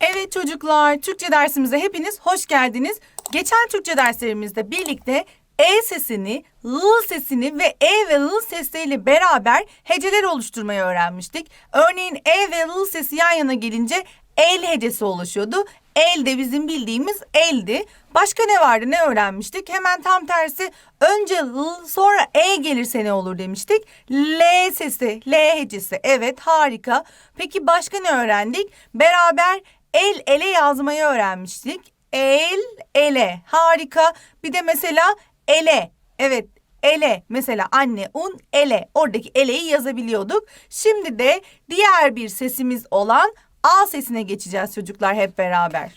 Evet çocuklar, Türkçe dersimize hepiniz hoş geldiniz. Geçen Türkçe derslerimizde birlikte E sesini, L sesini ve E ve L sesleriyle beraber heceler oluşturmayı öğrenmiştik. Örneğin E ve L sesi yan yana gelince el hecesi oluşuyordu. El de bizim bildiğimiz eldi. Başka ne vardı ne öğrenmiştik? Hemen tam tersi önce L sonra E gelirse ne olur demiştik. L sesi, L hecesi. Evet harika. Peki başka ne öğrendik? Beraber el ele yazmayı öğrenmiştik. El ele harika. Bir de mesela ele. Evet ele mesela anne un ele oradaki eleyi yazabiliyorduk. Şimdi de diğer bir sesimiz olan A sesine geçeceğiz çocuklar hep beraber.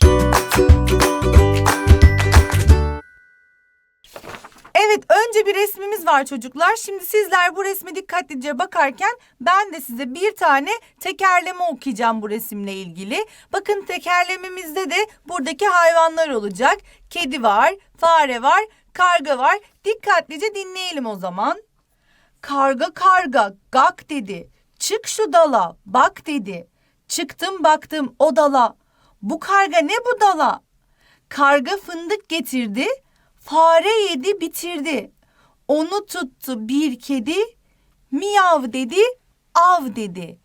Evet önce bir resmimiz var çocuklar. Şimdi sizler bu resme dikkatlice bakarken ben de size bir tane tekerleme okuyacağım bu resimle ilgili. Bakın tekerlememizde de buradaki hayvanlar olacak. Kedi var, fare var, karga var. Dikkatlice dinleyelim o zaman. Karga karga gak dedi. Çık şu dala bak dedi. Çıktım baktım o dala. Bu karga ne bu dala? Karga fındık getirdi. Fare yedi bitirdi. Onu tuttu bir kedi. Miyav dedi, av dedi.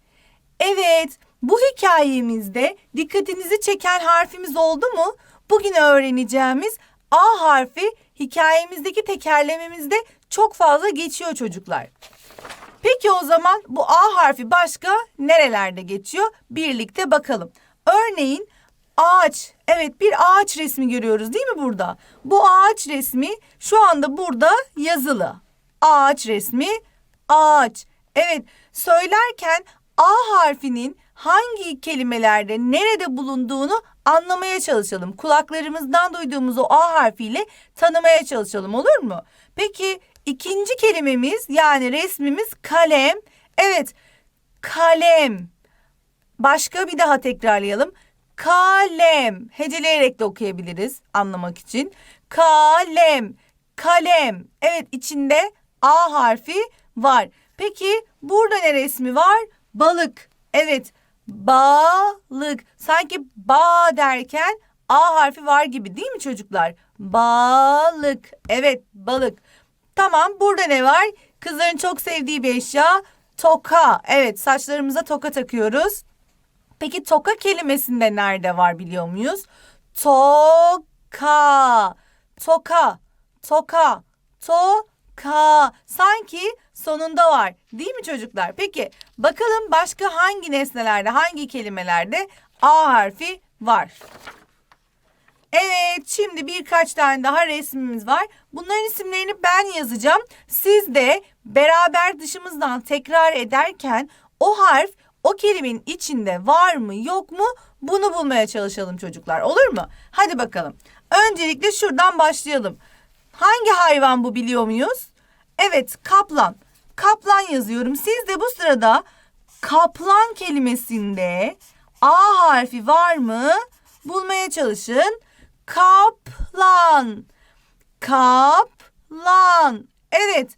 Evet, bu hikayemizde dikkatinizi çeken harfimiz oldu mu? Bugün öğreneceğimiz A harfi hikayemizdeki tekerlememizde çok fazla geçiyor çocuklar. Peki o zaman bu A harfi başka nerelerde geçiyor? Birlikte bakalım. Örneğin ağaç. Evet bir ağaç resmi görüyoruz değil mi burada? Bu ağaç resmi şu anda burada yazılı. Ağaç resmi ağaç. Evet söylerken A harfinin hangi kelimelerde nerede bulunduğunu anlamaya çalışalım. Kulaklarımızdan duyduğumuz o A harfiyle tanımaya çalışalım olur mu? Peki ikinci kelimemiz yani resmimiz kalem. Evet kalem. Başka bir daha tekrarlayalım. Kalem. Heceleyerek de okuyabiliriz anlamak için. Kalem. Kalem. Evet içinde A harfi var. Peki burada ne resmi var? Balık. Evet. Balık. Sanki ba derken A harfi var gibi değil mi çocuklar? Balık. Evet balık. Tamam burada ne var? Kızların çok sevdiği bir eşya. Toka. Evet saçlarımıza toka takıyoruz. Peki toka kelimesinde nerede var biliyor muyuz? Toka. Toka. Toka. Toka. Sanki sonunda var. Değil mi çocuklar? Peki bakalım başka hangi nesnelerde, hangi kelimelerde A harfi var? Evet, şimdi birkaç tane daha resmimiz var. Bunların isimlerini ben yazacağım. Siz de beraber dışımızdan tekrar ederken o harf o kelimenin içinde var mı yok mu bunu bulmaya çalışalım çocuklar. Olur mu? Hadi bakalım. Öncelikle şuradan başlayalım. Hangi hayvan bu biliyor muyuz? Evet, kaplan. Kaplan yazıyorum. Siz de bu sırada kaplan kelimesinde A harfi var mı? Bulmaya çalışın. Kaplan. Kaplan. Evet.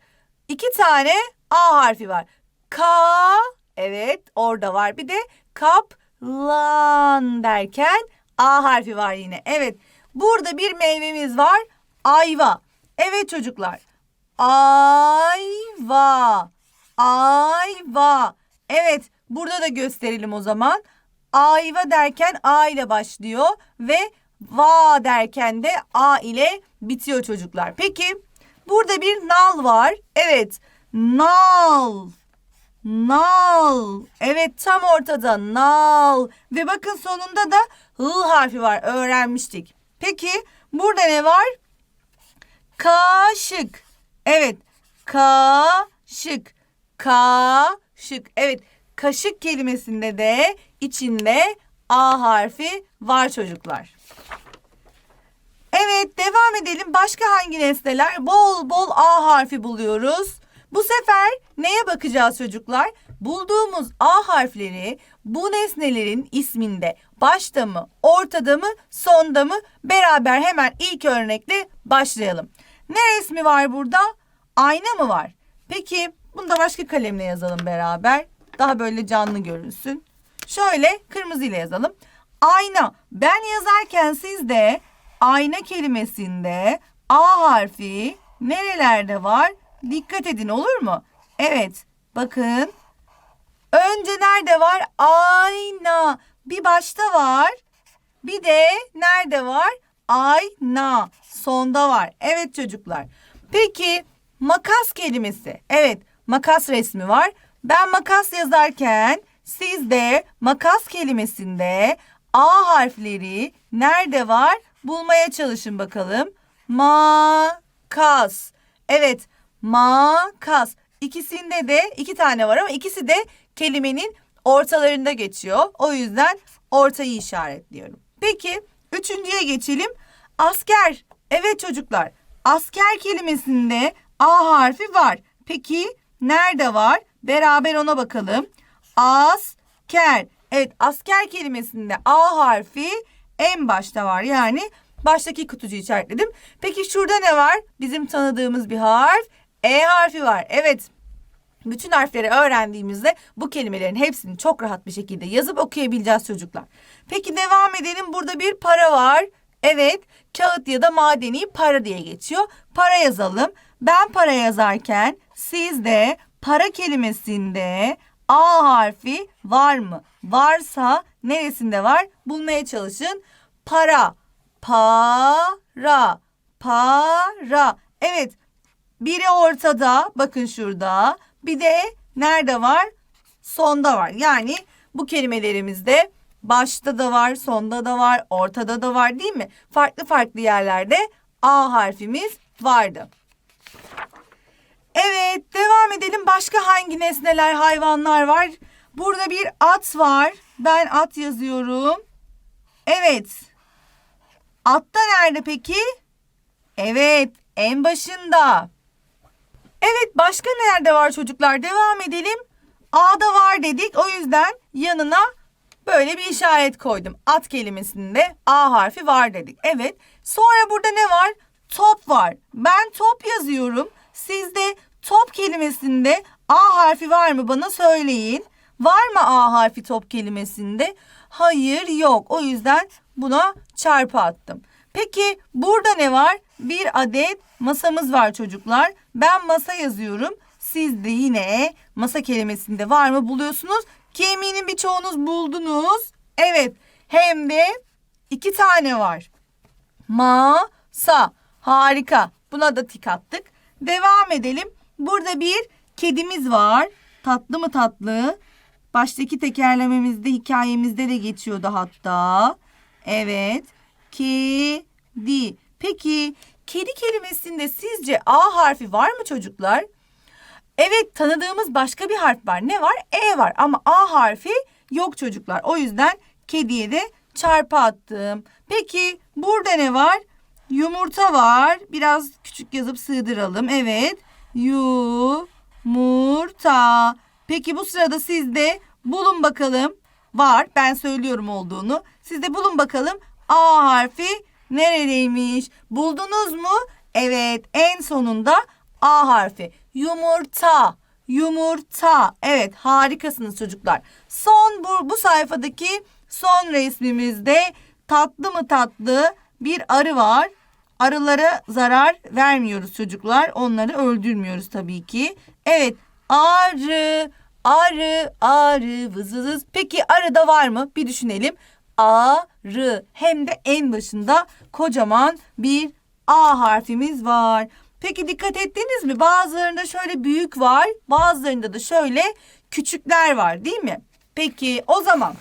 iki tane A harfi var. Ka. Evet orada var. Bir de kaplan derken A harfi var yine. Evet. Burada bir meyvemiz var. Ayva. Evet çocuklar. Ayva. Ayva. Evet. Burada da gösterelim o zaman. Ayva derken A ile başlıyor ve va derken de A ile bitiyor çocuklar. Peki burada bir nal var. Evet nal. Nal. Evet tam ortada nal. Ve bakın sonunda da H harfi var öğrenmiştik. Peki burada ne var? Kaşık. Evet kaşık. Kaşık. Evet kaşık kelimesinde de içinde A harfi var çocuklar. Evet devam edelim. Başka hangi nesneler? Bol bol A harfi buluyoruz. Bu sefer neye bakacağız çocuklar? Bulduğumuz A harfleri bu nesnelerin isminde başta mı, ortada mı, sonda mı? Beraber hemen ilk örnekle başlayalım. Ne resmi var burada? Ayna mı var? Peki bunu da başka kalemle yazalım beraber. Daha böyle canlı görünsün. Şöyle kırmızı ile yazalım. Ayna. Ben yazarken siz de ayna kelimesinde A harfi nerelerde var? Dikkat edin olur mu? Evet. Bakın. Önce nerede var? Ayna. Bir başta var. Bir de nerede var? Ayna. Sonda var. Evet çocuklar. Peki makas kelimesi. Evet makas resmi var. Ben makas yazarken siz de makas kelimesinde A harfleri nerede var? Bulmaya çalışın bakalım. Makas. Evet makas. İkisinde de iki tane var ama ikisi de kelimenin ortalarında geçiyor. O yüzden ortayı işaretliyorum. Peki üçüncüye geçelim. Asker. Evet çocuklar. Asker kelimesinde A harfi var. Peki nerede var? Beraber ona bakalım. Asker. Evet asker kelimesinde A harfi en başta var. Yani baştaki kutucuğu işaretledim. Peki şurada ne var? Bizim tanıdığımız bir harf. E harfi var. Evet bütün harfleri öğrendiğimizde bu kelimelerin hepsini çok rahat bir şekilde yazıp okuyabileceğiz çocuklar. Peki devam edelim. Burada bir para var. Evet, kağıt ya da madeni para diye geçiyor. Para yazalım. Ben para yazarken siz de para kelimesinde A harfi var mı? Varsa neresinde var? Bulmaya çalışın. Para, para, para. Evet, biri ortada, bakın şurada. Bir de nerede var? Sonda var. Yani bu kelimelerimizde başta da var, sonda da var, ortada da var değil mi? Farklı farklı yerlerde A harfimiz vardı. Evet, devam edelim. Başka hangi nesneler, hayvanlar var? Burada bir at var. Ben at yazıyorum. Evet. Atta nerede peki? Evet, en başında. Evet başka nerede var çocuklar? Devam edelim. A'da var dedik. O yüzden yanına böyle bir işaret koydum. At kelimesinde A harfi var dedik. Evet. Sonra burada ne var? Top var. Ben top yazıyorum. Siz de top kelimesinde A harfi var mı bana söyleyin. Var mı A harfi top kelimesinde? Hayır yok. O yüzden buna çarpı attım. Peki burada ne var? Bir adet masamız var çocuklar. Ben masa yazıyorum. Siz de yine masa kelimesinde var mı buluyorsunuz ki eminim birçoğunuz buldunuz. Evet hem de iki tane var. Masa harika buna da tik attık. Devam edelim. Burada bir kedimiz var. Tatlı mı tatlı? Baştaki tekerlememizde hikayemizde de geçiyordu hatta. Evet. Kedi. Peki kedi kelimesinde sizce A harfi var mı çocuklar? Evet tanıdığımız başka bir harf var. Ne var? E var ama A harfi yok çocuklar. O yüzden kediye de çarpı attım. Peki burada ne var? Yumurta var. Biraz küçük yazıp sığdıralım. Evet. Yumurta. Peki bu sırada siz de bulun bakalım. Var. Ben söylüyorum olduğunu. Siz de bulun bakalım. A harfi neredeymiş? Buldunuz mu? Evet. En sonunda A harfi. Yumurta. Yumurta. Evet harikasınız çocuklar. Son bu, bu sayfadaki son resmimizde tatlı mı tatlı bir arı var. Arılara zarar vermiyoruz çocuklar. Onları öldürmüyoruz tabii ki. Evet arı, arı, arı, vız vız. Peki arıda var mı? Bir düşünelim. Arı hem de en başında kocaman bir A harfimiz var. Peki dikkat ettiniz mi? Bazılarında şöyle büyük var, bazılarında da şöyle küçükler var, değil mi? Peki o zaman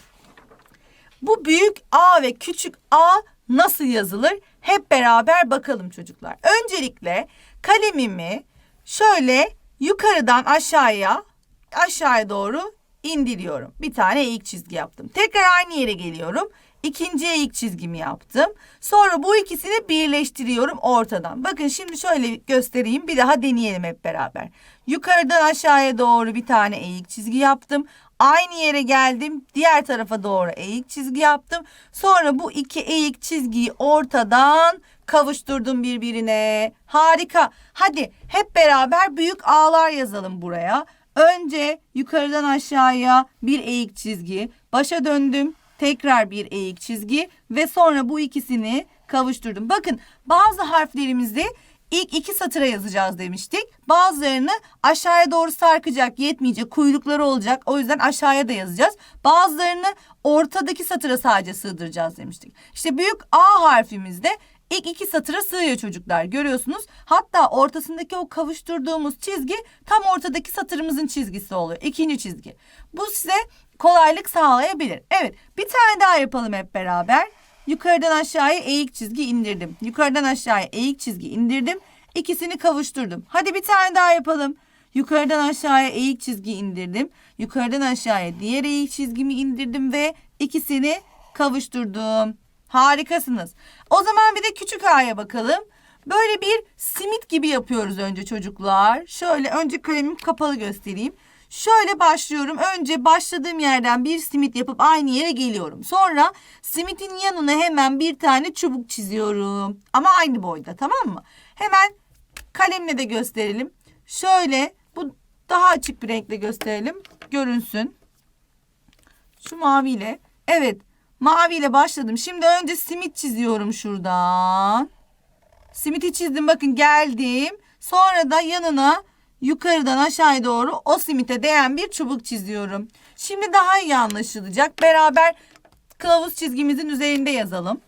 bu büyük A ve küçük A nasıl yazılır? Hep beraber bakalım çocuklar. Öncelikle kalemimi şöyle yukarıdan aşağıya, aşağıya doğru indiriyorum. Bir tane eğik çizgi yaptım. Tekrar aynı yere geliyorum. İkinci eğik çizgimi yaptım. Sonra bu ikisini birleştiriyorum ortadan. Bakın şimdi şöyle göstereyim. Bir daha deneyelim hep beraber. Yukarıdan aşağıya doğru bir tane eğik çizgi yaptım. Aynı yere geldim. Diğer tarafa doğru eğik çizgi yaptım. Sonra bu iki eğik çizgiyi ortadan kavuşturdum birbirine. Harika. Hadi hep beraber büyük ağlar yazalım buraya. Önce yukarıdan aşağıya bir eğik çizgi. Başa döndüm. Tekrar bir eğik çizgi ve sonra bu ikisini kavuşturdum. Bakın bazı harflerimizi ilk iki satıra yazacağız demiştik. Bazılarını aşağıya doğru sarkacak, yetmeyecek, kuyrukları olacak. O yüzden aşağıya da yazacağız. Bazılarını ortadaki satıra sadece sığdıracağız demiştik. İşte büyük A harfimizde ilk iki satıra sığıyor çocuklar görüyorsunuz. Hatta ortasındaki o kavuşturduğumuz çizgi tam ortadaki satırımızın çizgisi oluyor. İkinci çizgi. Bu size kolaylık sağlayabilir. Evet bir tane daha yapalım hep beraber. Yukarıdan aşağıya eğik çizgi indirdim. Yukarıdan aşağıya eğik çizgi indirdim. İkisini kavuşturdum. Hadi bir tane daha yapalım. Yukarıdan aşağıya eğik çizgi indirdim. Yukarıdan aşağıya diğer eğik çizgimi indirdim ve ikisini kavuşturdum. Harikasınız. O zaman bir de küçük A'ya bakalım. Böyle bir simit gibi yapıyoruz önce çocuklar. Şöyle önce kalemimi kapalı göstereyim. Şöyle başlıyorum. Önce başladığım yerden bir simit yapıp aynı yere geliyorum. Sonra simitin yanına hemen bir tane çubuk çiziyorum. Ama aynı boyda tamam mı? Hemen kalemle de gösterelim. Şöyle bu daha açık bir renkle gösterelim. Görünsün. Şu maviyle. Evet. Maviyle başladım. Şimdi önce simit çiziyorum şuradan. Simiti çizdim bakın geldim. Sonra da yanına yukarıdan aşağıya doğru o simite değen bir çubuk çiziyorum. Şimdi daha iyi anlaşılacak. Beraber kılavuz çizgimizin üzerinde yazalım.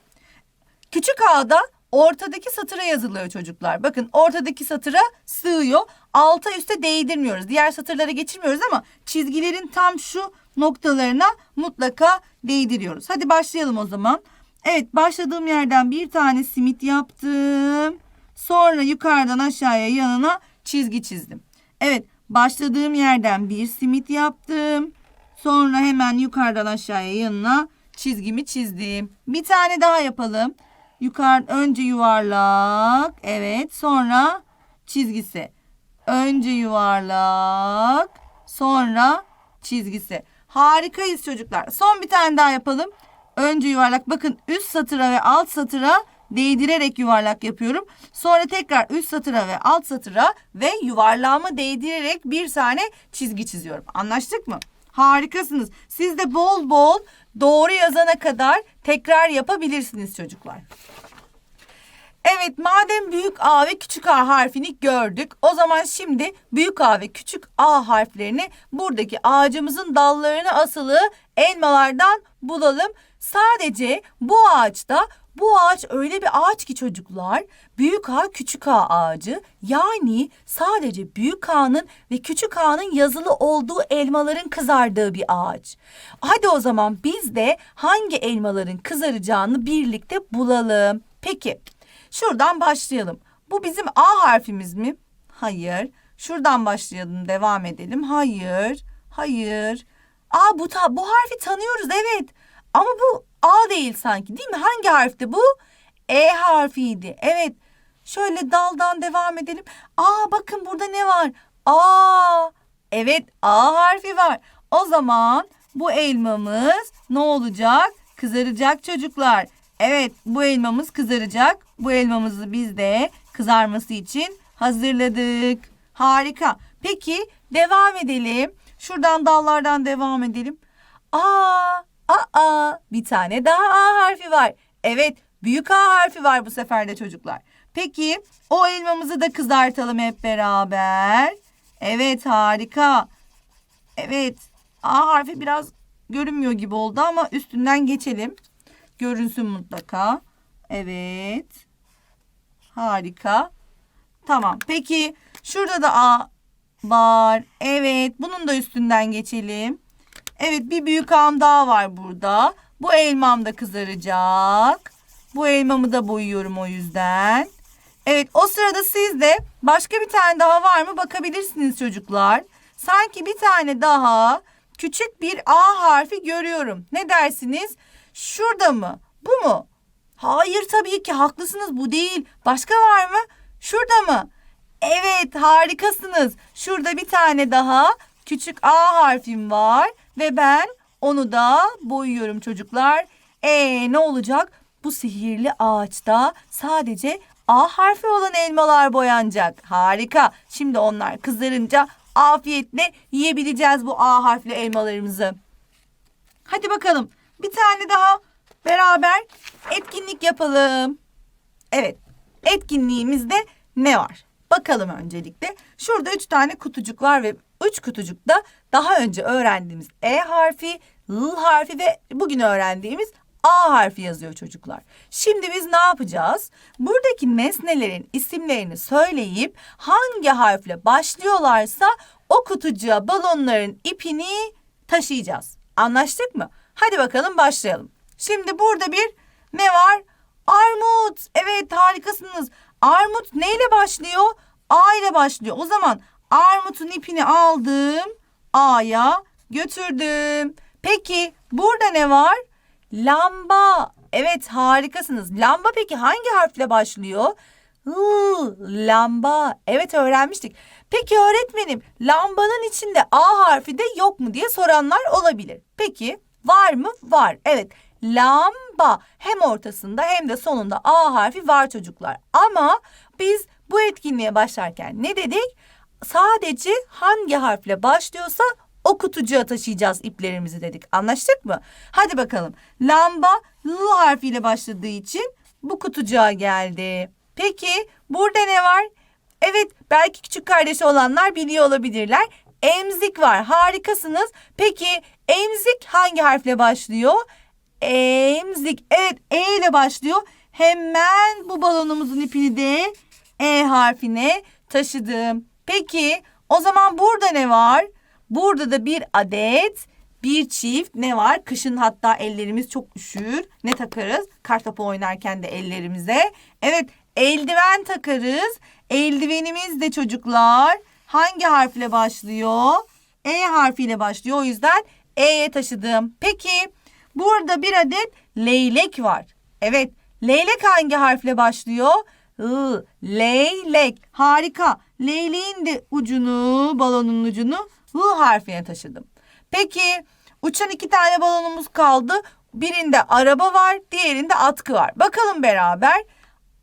Küçük A'da ortadaki satıra yazılıyor çocuklar. Bakın ortadaki satıra sığıyor. Alta üste değdirmiyoruz. Diğer satırlara geçirmiyoruz ama çizgilerin tam şu noktalarına mutlaka değdiriyoruz. Hadi başlayalım o zaman. Evet başladığım yerden bir tane simit yaptım. Sonra yukarıdan aşağıya yanına çizgi çizdim. Evet başladığım yerden bir simit yaptım. Sonra hemen yukarıdan aşağıya yanına çizgimi çizdim. Bir tane daha yapalım. Yukarı önce yuvarlak. Evet sonra çizgisi. Önce yuvarlak. Sonra çizgisi. Harikayız çocuklar. Son bir tane daha yapalım. Önce yuvarlak. Bakın üst satıra ve alt satıra değdirerek yuvarlak yapıyorum. Sonra tekrar üst satıra ve alt satıra ve yuvarlağımı değdirerek bir tane çizgi çiziyorum. Anlaştık mı? Harikasınız. Siz de bol bol doğru yazana kadar tekrar yapabilirsiniz çocuklar. Evet madem büyük A ve küçük A harfini gördük. O zaman şimdi büyük A ve küçük A harflerini buradaki ağacımızın dallarına asılı elmalardan bulalım. Sadece bu ağaçta bu ağaç öyle bir ağaç ki çocuklar büyük A küçük A ağacı yani sadece büyük A'nın ve küçük A'nın yazılı olduğu elmaların kızardığı bir ağaç. Hadi o zaman biz de hangi elmaların kızaracağını birlikte bulalım. Peki Şuradan başlayalım. Bu bizim A harfimiz mi? Hayır. Şuradan başlayalım, devam edelim. Hayır. Hayır. Aa bu ta bu harfi tanıyoruz evet. Ama bu A değil sanki değil mi? Hangi harfti bu? E harfiydi. Evet. Şöyle daldan devam edelim. Aa bakın burada ne var? A. Evet A harfi var. O zaman bu elmamız ne olacak? Kızaracak çocuklar. Evet bu elmamız kızaracak. Bu elmamızı biz de kızarması için hazırladık. Harika. Peki devam edelim. Şuradan dallardan devam edelim. Aa, aa, bir tane daha A harfi var. Evet, büyük A harfi var bu sefer de çocuklar. Peki o elmamızı da kızartalım hep beraber. Evet, harika. Evet, A harfi biraz görünmüyor gibi oldu ama üstünden geçelim. Görünsün mutlaka. Evet. Harika. Tamam. Peki şurada da A var. Evet. Bunun da üstünden geçelim. Evet bir büyük ağım daha var burada. Bu elmam da kızaracak. Bu elmamı da boyuyorum o yüzden. Evet o sırada siz de başka bir tane daha var mı bakabilirsiniz çocuklar. Sanki bir tane daha küçük bir A harfi görüyorum. Ne dersiniz? Şurada mı? Bu mu? Hayır tabii ki haklısınız bu değil. Başka var mı? Şurada mı? Evet harikasınız. Şurada bir tane daha küçük A harfim var ve ben onu da boyuyorum çocuklar. E ne olacak? Bu sihirli ağaçta sadece A harfi olan elmalar boyanacak. Harika. Şimdi onlar kızarınca afiyetle yiyebileceğiz bu A harfli elmalarımızı. Hadi bakalım. Bir tane daha beraber etkinlik yapalım. Evet, etkinliğimizde ne var? Bakalım öncelikle. Şurada üç tane kutucuk var ve üç kutucukta daha önce öğrendiğimiz E harfi, L harfi ve bugün öğrendiğimiz A harfi yazıyor çocuklar. Şimdi biz ne yapacağız? Buradaki nesnelerin isimlerini söyleyip hangi harfle başlıyorlarsa o kutucuğa balonların ipini taşıyacağız. Anlaştık mı? Hadi bakalım başlayalım. Şimdi burada bir ne var? Armut. Evet harikasınız. Armut neyle başlıyor? A ile başlıyor. O zaman armutun ipini aldım. A'ya götürdüm. Peki burada ne var? Lamba. Evet harikasınız. Lamba peki hangi harfle başlıyor? Iı, lamba. Evet öğrenmiştik. Peki öğretmenim lambanın içinde A harfi de yok mu diye soranlar olabilir. Peki var mı? Var. Evet. Lamba hem ortasında hem de sonunda A harfi var çocuklar. Ama biz bu etkinliğe başlarken ne dedik? Sadece hangi harfle başlıyorsa o kutucuğa taşıyacağız iplerimizi dedik. Anlaştık mı? Hadi bakalım. Lamba L harfiyle başladığı için bu kutucuğa geldi. Peki burada ne var? Evet belki küçük kardeşi olanlar biliyor olabilirler. Emzik var. Harikasınız. Peki emzik hangi harfle başlıyor? Emzik. Evet E ile başlıyor. Hemen bu balonumuzun ipini de E harfine taşıdım. Peki o zaman burada ne var? Burada da bir adet bir çift ne var? Kışın hatta ellerimiz çok üşür. Ne takarız? Kartopu oynarken de ellerimize. Evet eldiven takarız. Eldivenimiz de çocuklar hangi harfle başlıyor? E harfiyle başlıyor. O yüzden E'ye taşıdım. Peki burada bir adet leylek var. Evet leylek hangi harfle başlıyor? I, leylek. Harika. Leyleğin de ucunu, balonun ucunu H harfine taşıdım. Peki uçan iki tane balonumuz kaldı. Birinde araba var, diğerinde atkı var. Bakalım beraber.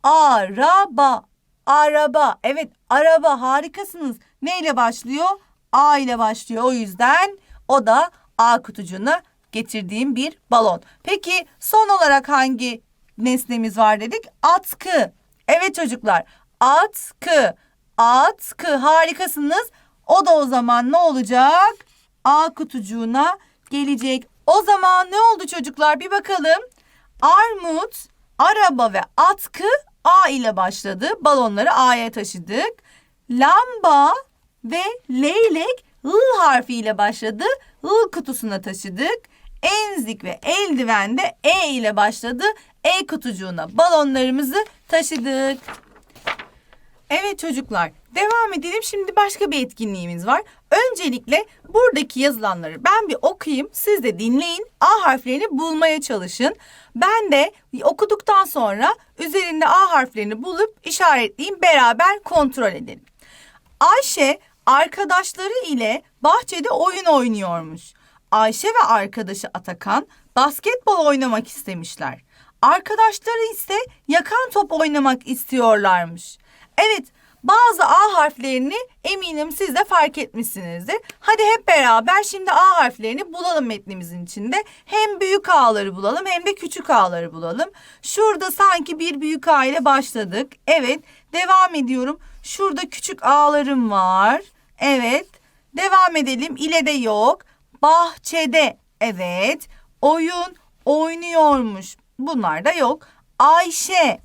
Araba, araba. Evet, araba harikasınız. Neyle başlıyor? A ile başlıyor. O yüzden o da A kutucuğuna getirdiğim bir balon. Peki son olarak hangi nesnemiz var dedik? Atkı. Evet çocuklar. Atkı. Atkı harikasınız. O da o zaman ne olacak? A kutucuğuna gelecek. O zaman ne oldu çocuklar? Bir bakalım. Armut, araba ve atkı A ile başladı. Balonları A'ya taşıdık. Lamba ve leylek L harfiyle başladı. L kutusuna taşıdık. Enzik ve eldiven de E ile başladı. E kutucuğuna balonlarımızı taşıdık. Evet çocuklar, devam edelim. Şimdi başka bir etkinliğimiz var. Öncelikle buradaki yazılanları ben bir okuyayım. Siz de dinleyin. A harflerini bulmaya çalışın. Ben de okuduktan sonra üzerinde A harflerini bulup işaretleyeyim. Beraber kontrol edelim. Ayşe arkadaşları ile bahçede oyun oynuyormuş. Ayşe ve arkadaşı Atakan basketbol oynamak istemişler. Arkadaşları ise yakan top oynamak istiyorlarmış. Evet, bazı A harflerini eminim siz de fark etmişsinizdir. Hadi hep beraber şimdi A harflerini bulalım metnimizin içinde. Hem büyük A'ları bulalım hem de küçük A'ları bulalım. Şurada sanki bir büyük A ile başladık. Evet, devam ediyorum. Şurada küçük A'larım var. Evet, devam edelim. İle de yok. Bahçede. Evet. Oyun oynuyormuş. Bunlar da yok. Ayşe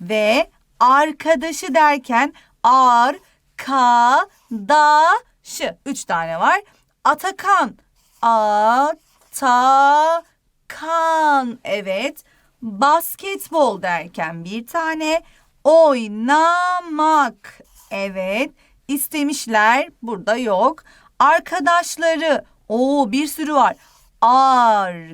ve arkadaşı derken ar, ka, da, şı. Üç tane var. Atakan. A, ta, kan. Evet. Basketbol derken bir tane. Oynamak. Evet. İstemişler. Burada yok. Arkadaşları. Oo bir sürü var. Arkadaşları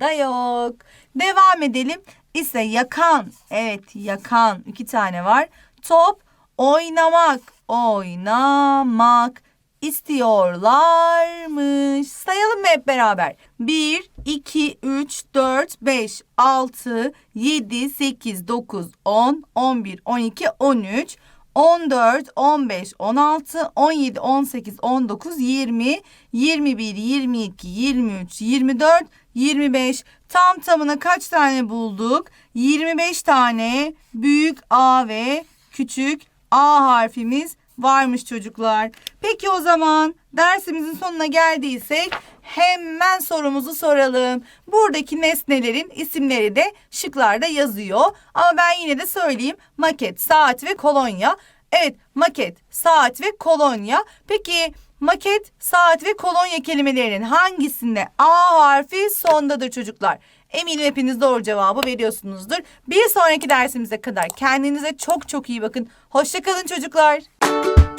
da yok. Devam edelim. İse yakan. Evet yakan. iki tane var. Top oynamak. Oynamak istiyorlarmış. Sayalım mı hep beraber? 1, 2, 3, 4, 5, 6, 7, 8, 9, 10, 11, 12, 13, 14, 15, 16, 17, 18, 19, 20, 21, 22, 23, 24, 25. Tam tamına kaç tane bulduk? 25 tane büyük A ve küçük A harfimiz varmış çocuklar. Peki o zaman dersimizin sonuna geldiysek hemen sorumuzu soralım. Buradaki nesnelerin isimleri de şıklarda yazıyor. Ama ben yine de söyleyeyim. Maket, saat ve kolonya. Evet, maket, saat ve kolonya. Peki maket, saat ve kolonya kelimelerinin hangisinde A harfi sondadır çocuklar? Eminim hepiniz doğru cevabı veriyorsunuzdur. Bir sonraki dersimize kadar kendinize çok çok iyi bakın. Hoşçakalın çocuklar. you